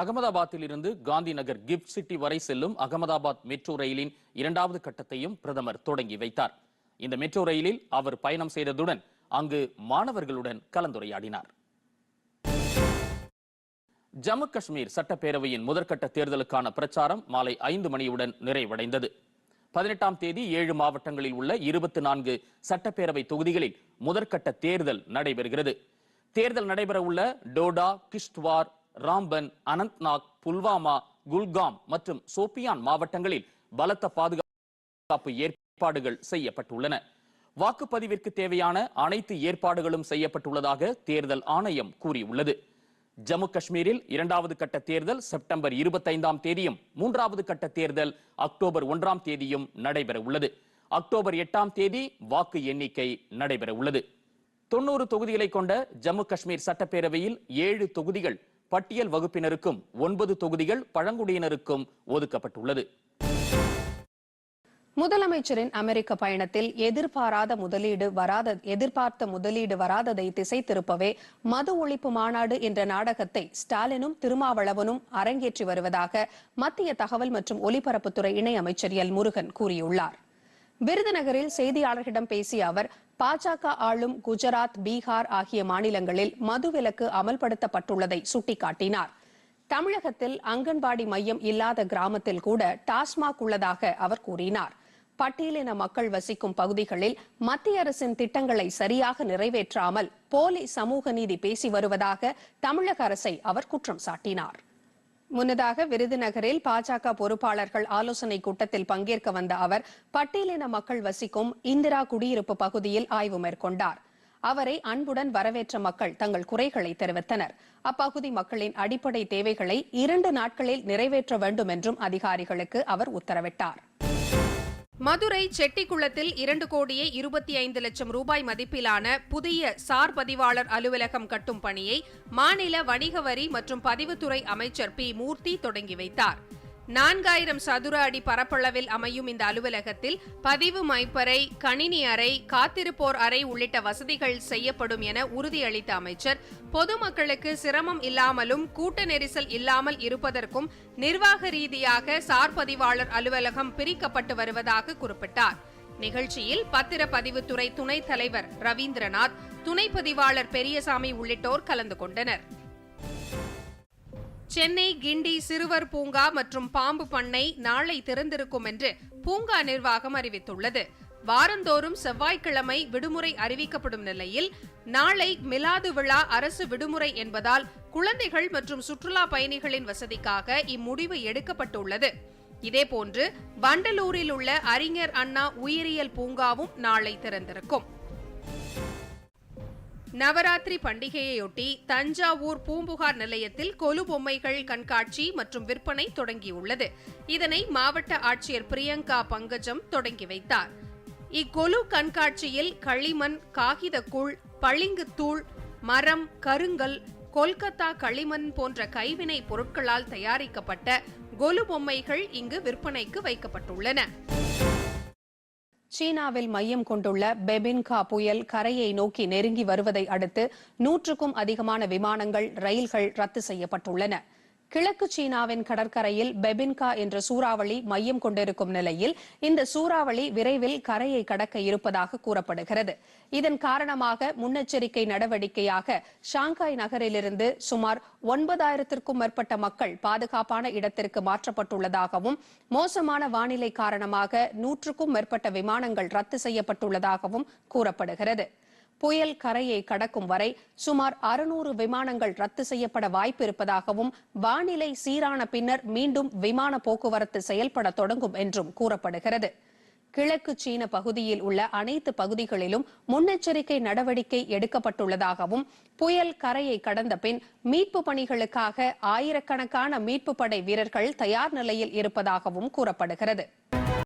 அகமதாபாத்தில் இருந்து Gandhi Nagar gift city வரை செல்லும் அகமதாபாத் மெட்ரோ ரயிலின் இரண்டாவது கட்டத்தையும் பிரதமர் தொடங்கி வைத்தார். இந்த மெட்ரோ ரயிலில் அவர் பயணம் செய்ததுடன் அங்கு மாணவர்களுடன் கலந்துரையாடினார். ஜம்மு காஷ்மீர் சட்டப்பேரவையின் முதற்கட்ட தேர்தலுக்கான பிரச்சாரம் மாலை ஐந்து மணியுடன் நிறைவடைந்தது. பதினெட்டாம் தேதி ஏழு மாவட்டங்களில் உள்ள இருபத்தி நான்கு சட்டப்பேரவை தொகுதிகளில் முதற்கட்ட தேர்தல் நடைபெறுகிறது. தேர்தல் நடைபெற உள்ள டோடா கிஷ்ட்வார் ராம்பன் அனந்த்நாக் புல்வாமா குல்காம் மற்றும் சோபியான் மாவட்டங்களில் பலத்த பாதுகாப்பு ஏற்பாடுகள் செய்யப்பட்டுள்ளன. வாக்குப்பதிவிற்கு தேவையான அனைத்து ஏற்பாடுகளும் செய்யப்பட்டுள்ளதாக தேர்தல் ஆணையம் கூறியுள்ளது. ஜம்மு காஷ்மீரில் இரண்டாவது கட்ட தேர்தல் செப்டம்பர் இருபத்தைந்தாம் தேதியும் மூன்றாவது கட்ட தேர்தல் அக்டோபர் ஒன்றாம் தேதியும் நடைபெற உள்ளது அக்டோபர் எட்டாம் தேதி வாக்கு எண்ணிக்கை நடைபெற உள்ளது தொண்ணூறு தொகுதிகளை கொண்ட ஜம்மு காஷ்மீர் சட்டப்பேரவையில் ஏழு தொகுதிகள் பட்டியல் வகுப்பினருக்கும் ஒன்பது தொகுதிகள் பழங்குடியினருக்கும் ஒதுக்கப்பட்டுள்ளது. முதலமைச்சரின் அமெரிக்க பயணத்தில் எதிர்பாராத முதலீடு வராத எதிர்பார்த்த முதலீடு வராததை திசை திருப்பவே மது ஒழிப்பு மாநாடு என்ற நாடகத்தை ஸ்டாலினும் திருமாவளவனும் அரங்கேற்றி வருவதாக மத்திய தகவல் மற்றும் ஒலிபரப்புத்துறை இணை அமைச்சர் எல் முருகன் கூறியுள்ளார். விருதுநகரில் செய்தியாளர்களிடம் பேசிய அவர் பாஜக ஆளும் குஜராத் பீகார் ஆகிய மாநிலங்களில் மதுவிலக்கு அமல்படுத்தப்பட்டுள்ளதை சுட்டிக்காட்டினார். தமிழகத்தில் அங்கன்வாடி மையம் இல்லாத கிராமத்தில் கூட டாஸ்மாக் உள்ளதாக அவர் கூறினார். பட்டியலின மக்கள் வசிக்கும் பகுதிகளில் மத்திய அரசின் திட்டங்களை சரியாக நிறைவேற்றாமல் போலி சமூக நீதி பேசி வருவதாக தமிழக அரசை அவர் குற்றம் சாட்டினார். முன்னதாக விருதுநகரில் பாஜக பொறுப்பாளர்கள் ஆலோசனை கூட்டத்தில் பங்கேற்க வந்த அவர் பட்டியலின மக்கள் வசிக்கும் இந்திரா குடியிருப்பு பகுதியில் ஆய்வு மேற்கொண்டார். அவரை அன்புடன் வரவேற்ற மக்கள் தங்கள் குறைகளை தெரிவித்தனர். அப்பகுதி மக்களின் அடிப்படை தேவைகளை இரண்டு நாட்களில் நிறைவேற்ற வேண்டும் என்றும் அதிகாரிகளுக்கு அவர் உத்தரவிட்டார். மதுரை செட்டிக்குளத்தில் இரண்டு கோடியே இருபத்தி ஐந்து லட்சம் ரூபாய் மதிப்பிலான புதிய சார் பதிவாளர் அலுவலகம் கட்டும் பணியை மாநில வணிக வரி மற்றும் பதிவுத்துறை அமைச்சர் பி மூர்த்தி தொடங்கி வைத்தார். நான்காயிரம் சதுர அடி பரப்பளவில் அமையும் இந்த அலுவலகத்தில் பதிவு மைப்பறை கணினி அறை காத்திருப்போர் அறை உள்ளிட்ட வசதிகள் செய்யப்படும் என உறுதியளித்த அமைச்சர். பொதுமக்களுக்கு சிரமம் இல்லாமலும் கூட்ட நெரிசல் இல்லாமல் இருப்பதற்கும் நிர்வாக ரீதியாக சார்பதிவாளர் அலுவலகம் பிரிக்கப்பட்டு வருவதாக குறிப்பிட்டார். நிகழ்ச்சியில் பத்திரப்பதிவுத்துறை துணைத் தலைவர் ரவீந்திரநாத் துணை பதிவாளர் பெரியசாமி உள்ளிட்டோர் கலந்து கொண்டனர். சென்னை கிண்டி சிறுவர் பூங்கா மற்றும் பாம்பு பண்ணை நாளை திறந்திருக்கும் என்று பூங்கா நிர்வாகம் அறிவித்துள்ளது. வாரந்தோறும் செவ்வாய்க்கிழமை விடுமுறை அறிவிக்கப்படும் நிலையில் நாளை மிலாது விழா அரசு விடுமுறை என்பதால் குழந்தைகள் மற்றும் சுற்றுலா பயணிகளின் வசதிக்காக இம்முடிவு எடுக்கப்பட்டுள்ளது. இதேபோன்று வண்டலூரில் உள்ள அறிஞர் அண்ணா உயிரியல் பூங்காவும் நாளை திறந்திருக்கும். நவராத்திரி பண்டிகையையொட்டி தஞ்சாவூர் பூம்புகார் நிலையத்தில் கொலு பொம்மைகள் கண்காட்சி மற்றும் விற்பனை தொடங்கியுள்ளது. இதனை மாவட்ட ஆட்சியர் பிரியங்கா பங்கஜம் தொடங்கி வைத்தார். இக்கொலு கண்காட்சியில் களிமண் காகிதக்கூழ் பளிங்குத்தூள் மரம் கருங்கல் கொல்கத்தா களிமண் போன்ற கைவினை பொருட்களால் தயாரிக்கப்பட்ட கொலு பொம்மைகள் இங்கு விற்பனைக்கு வைக்கப்பட்டுள்ளன. சீனாவில் மையம் கொண்டுள்ள பெபின்கா புயல் கரையை நோக்கி நெருங்கி வருவதை அடுத்து நூற்றுக்கும் அதிகமான விமானங்கள் ரயில்கள் ரத்து செய்யப்பட்டுள்ளன. கிழக்கு சீனாவின் கடற்கரையில் பெபின்கா என்ற சூறாவளி மையம் கொண்டிருக்கும் நிலையில் இந்த சூறாவளி விரைவில் கரையை கடக்க இருப்பதாக கூறப்படுகிறது. இதன் காரணமாக முன்னெச்சரிக்கை நடவடிக்கையாக ஷாங்காய் நகரிலிருந்து சுமார் ஒன்பதாயிரத்திற்கும் மேற்பட்ட மக்கள் பாதுகாப்பான இடத்திற்கு மாற்றப்பட்டுள்ளதாகவும் மோசமான வானிலை காரணமாக நூற்றுக்கும் மேற்பட்ட விமானங்கள் ரத்து செய்யப்பட்டுள்ளதாகவும் கூறப்படுகிறது. புயல் கரையை கடக்கும் வரை சுமார் அறுநூறு விமானங்கள் ரத்து செய்யப்பட வாய்ப்பு இருப்பதாகவும் வானிலை சீரான பின்னர் மீண்டும் விமான போக்குவரத்து செயல்பட தொடங்கும் என்றும் கூறப்படுகிறது. கிழக்கு சீன பகுதியில் உள்ள அனைத்து பகுதிகளிலும் முன்னெச்சரிக்கை நடவடிக்கை எடுக்கப்பட்டுள்ளதாகவும் புயல் கரையை கடந்த பின் மீட்பு பணிகளுக்காக ஆயிரக்கணக்கான மீட்பு படை வீரர்கள் தயார் நிலையில் இருப்பதாகவும் கூறப்படுகிறது.